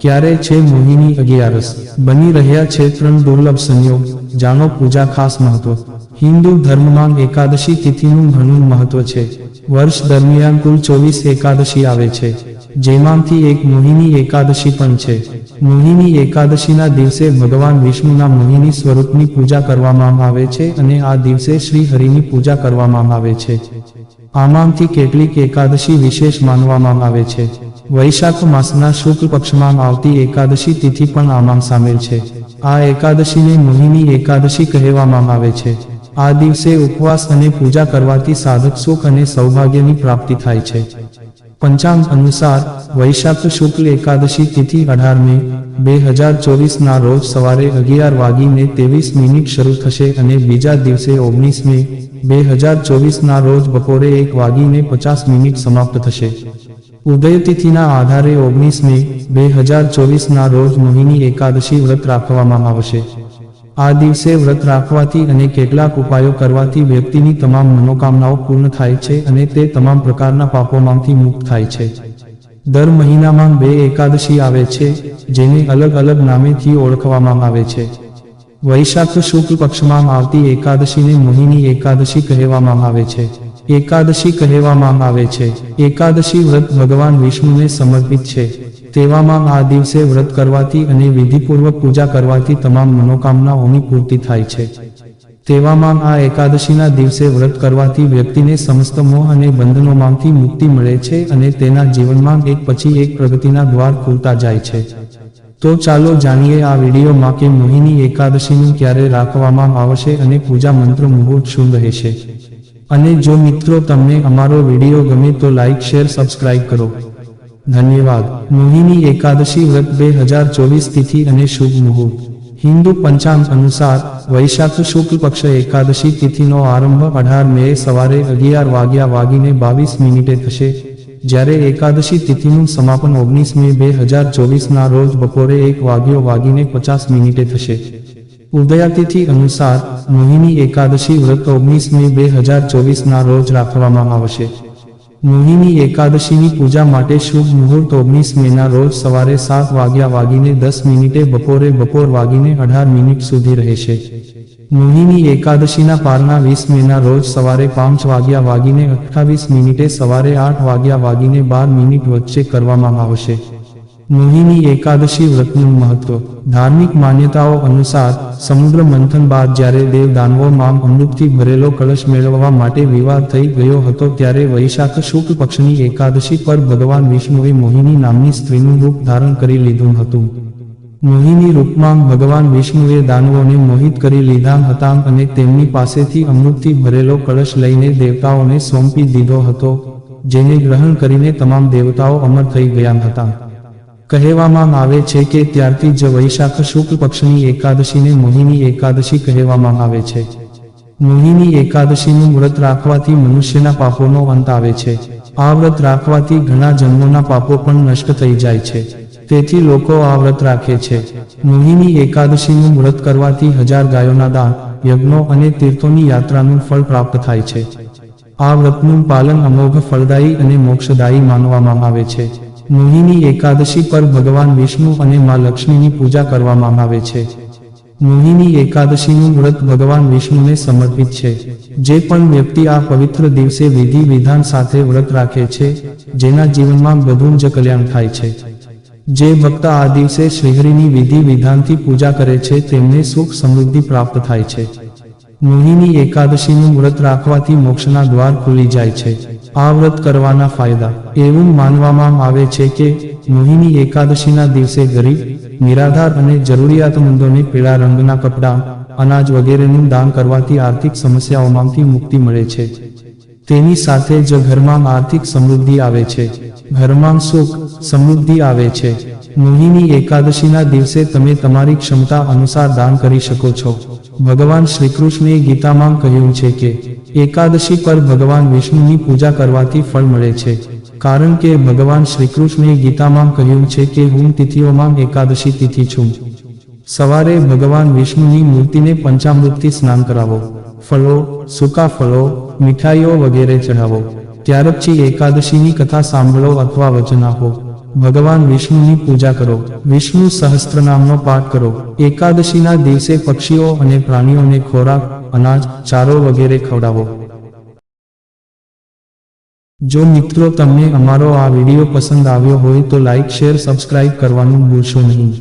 ક્યારે છે મોહિની અગિયારસ? બની રહ્યા છે ત્રણ દુર્લભ સંયોગ. જાણો પૂજા ખાસ મહત્વ. હિન્દુ ધર્મમાં એકાદશી તિથિનું ઘણું મહત્વ છે. વર્ષ દરમિયાન કુલ ચોવીસ એકાદશી આવે છે. જેમાંથી એક મોહિની એકાદશી પણ છે. મોહિની એકાદશીના દિવસે ભગવાન વિષ્ણુના મોહિની સ્વરૂપની પૂજા કરવામાં આવે છે અને આ દિવસે શ્રી હરિની પૂજા કરવામાં આવે છે. આમાંથી કેટલીક એકાદશી વિશેષ માનવામાં આવે છે. વૈશાખ માસના શુક્લ પક્ષમાં આવતી એકાદશી તિથિ પણ આમાં સામેલ છે. આ એકાદશીને મોહિની એકાદશી કહેવામાં આવે છે. આ દિવસે ઉપવાસ અને પૂજા કરવાથી સાધક સુખ અને સૌભાગ્યની પ્રાપ્તિ થાય છે. પંચાંગ અનુસાર વૈશાખ શુક્લ એકાદશી તિથિ અઢાર મે, બે હજાર ચોવીસના રોજ સવારે અગિયાર વાગીને ત્રેવીસ મિનિટ શરૂ થશે અને બીજા દિવસે ઓગણીસ મે, બે હજાર ચોવીસના રોજ બપોરે એક વાગીને પચાસ મિનિટ સમાપ્ત થશે. ઉદય તિથિના આધારે ઓગણીસ મે બે હજાર ચોવીસના રોજ મોહિની એકાદશી વ્રત રાખવામાં આવશે. આ દિવસે વ્રત રાખવાથી અને કેટલાક ઉપાયો કરવાથી વ્યક્તિની તમામ મનોકામનાઓ પૂર્ણ થાય છે અને તે તમામ પ્રકારના પાપોમાંથી મુક્ત થાય છે. દર મહિનામાં બે એકાદશી આવે છે, જેને અલગ અલગ નામેથી ઓળખવામાં આવે છે. વૈશાખ શુક્લ પક્ષમાં આવતી એકાદશીને મોહિની એકાદશી કહેવામાં આવે છે. એકાદશી કહેવામાં આવે છે. એકાદશી વ્રત ભગવાન વિષ્ણુને સમર્પિત છે. તેવામાં આ દિવસે વ્રત કરવાથી અને વિધિપૂર્વક પૂજા કરવાથી તમામ મનોકામનાઓની પૂર્તિ થાય છે. તેવામાં આ એકાદશીના દિવસે વ્રત કરવાથી વ્યક્તિને સમસ્ત મોહ અને બંધનોમાંથી મુક્તિ મળે છે અને તેના જીવનમાં એક પછી એક પ્રગતિના દ્વાર ખુલતા જાય છે. તો ચાલો જાણીએ આ વિડીયોમાં કે મોહિની એકાદશીનું ક્યારે રાખવામાં આવશે અને પૂજા મંત્ર મુહૂર્ત શું રહેશે. અને જો મિત્રો તમને અમારો વીડિયો ગમે તો લાઇક શેર સબસ્ક્રાઇબ કરો. ધન્યવાદ. મોહિની એકાદશી વ્રત બે હજાર ચોવીસ તિથિ અને શુભ મુહૂર્ત. હિન્દુ પંચાંગ અનુસાર વૈશાખ શુક્લ પક્ષ એકાદશી તિથિનો આરંભ અઢાર મે સવારે અગિયાર વાગ્યા વાગીને બાવીસ મિનિટે થશે. જ્યારે એકાદશી તિથિનું સમાપન ઓગણીસ મે બે હજાર ચોવીસના રોજ બપોરે એક વાગ્યો વાગીને પચાસ મિનિટે થશે. ઉદયાતિથિ અનુસાર મોહિની એકાદશી વ્રત ઓગણીસ મે બે હજાર ચોવીસના રોજ રાખવામાં આવશે. મોહિની એકાદશીની પૂજા માટે શુભ મુહૂર્ત ઓગણીસ મેના રોજ સવારે સાત વાગ્યા વાગીને દસ મિનિટે બપોરે બપોર વાગીને અઢાર મિનિટ સુધી રહેશે. મોહિની એકાદશીના પારના વીસ મેના રોજ સવારે પાંચ વાગ્યા વાગીને અઠ્ઠાવીસ મિનિટે સવારે આઠ વાગ્યા વાગીને બાર મિનિટ વચ્ચે કરવામાં આવશે. મોહિની એકાદશી વ્રતનું મહત્વ. ધાર્મિક માન્યતાઓ અનુસાર સમુદ્ર મંથન બાદ જ્યારે દેવ દાનવો માં અમૃતથી ભરેલો કળશ મેળવવા માટે વિવાદ થઈ ગયો હતો ત્યારે વૈશાખ શુક્લ પક્ષની એકાદશી પર ભગવાન વિષ્ણુએ મોહિની નામની સ્ત્રીનું રૂપ ધારણ કરી લીધું હતું. મોહિની રૂપમાં ભગવાન વિષ્ણુએ દાનવોને મોહિત કરી લીધા હતા અને તેમની પાસેથી અમૃતથી ભરેલો કળશ લઈને દેવતાઓને સોંપી દીધો હતો, જેને ગ્રહણ કરીને તમામ દેવતાઓ અમર થઈ ગયા હતા. કહેવામાં આવે છે કે ત્યારથી જ વૈશાખ શુક્લ પક્ષની એકાદશીને મોહિની એકાદશી કહેવામાં આવે છે. મોહિની એકાદશીનું વ્રત રાખવાથી મનુષ્યના પાપોનો અંત આવે છે. આ વ્રત રાખવાથી ઘણા જન્મોના પાપો પણ નષ્ટ થઈ જાય છે. તેથી લોકો આ વ્રત રાખે છે. મોહિની એકાદશીનું વ્રત કરવાથી હજાર ગાયોના દાન, યજ્ઞો અને તીર્થોની યાત્રાનું ફળ પ્રાપ્ત થાય છે. આ વ્રતનું પાલન અમોઘ ફળદાયી અને મોક્ષદાયી માનવામાં આવે છે. મોહિની એકાદશી પર ભગવાન વિષ્ણુ અને મા લક્ષ્મીની પૂજા કરવામાં આવે છે. મોહિની એકાદશીનું વ્રત ભગવાન વિષ્ણુને સમર્પિત છે. જે પણ વ્યક્તિ આ પવિત્ર દિવસે વિધિ વિધાન સાથે વ્રત રાખે છે, જેના જીવનમાં બધું જ કલ્યાણ થાય છે. જે ભક્ત આ દિવસે શ્રીહરિની વિધિ વિધાનથી પૂજા કરે છે, તેમને સુખ સમૃદ્ધિ પ્રાપ્ત થાય છે. મોહિની એકાદશીનું વ્રત રાખવાથી મોક્ષના દ્વાર ખુલી જાય છે. આ વ્રત કરવાના ફાયદા. એવું માનવામાં આવે છે કે મોહિની એકાદશીના દિવસે ગરીબ, નિરાધાર અને જરૂરિયાતમંદોને પીળા રંગના કપડાં, અનાજ વગેરેનું દાન કરવાથી આર્થિક સમસ્યાઓમાંથી મુક્તિ મળે છે. તેની સાથે જ ઘરમાં આર્થિક સમૃદ્ધિ આવે છે. ઘરમાં સુખ, સમૃદ્ધિ આવે છે. મોહિની એકાદશીના દિવસે તમે તમારી ક્ષમતા અનુસાર દાન કરી શકો છો. ભગવાન શ્રીકૃષ્ણે ગીતામાં કહ્યું છે કે, એકાદશી પર ભગવાન વિષ્ણુની પૂજા કરવાથી ફળ મળે છે. કારણ કે ભગવાન શ્રીકૃષ્ણે ગીતામાં કહ્યું છે કે, હું તિથિઓમાં એકાદશી તિથિ છું. સવારે ભગવાન વિષ્ણુની મૂર્તિને પંચામૃતથી સ્નાન કરાવો. ફળો, સૂકા ફળો, મીઠાઈઓ વગેરે ચઢાવો. ત્યાર પછી એકાદશીની કથા સાંભળો અથવા વચન આપો. ભગવાન વિષ્ણુની પૂજા કરો. વિષ્ણુ સહસ્ત્રનામનો પાઠ કરો. એકાદશીના દિવસે પક્ષીઓ અને પ્રાણીઓને ખોરાક, અનાજ, ચારો વગેરે ખવડાવો. જો મિત્રો તમને અમારો આ વીડિયો પસંદ આવ્યો હોય તો લાઇક શેર, સબસ્ક્રાઇબ કરવાનું ભૂલશો નહીં.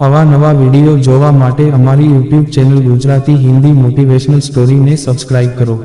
આવા નવા વીડિયો જોવા માટે અમારી YouTube channel Gujarati Hindi motivational સ્ટોરીને subscribe કરો.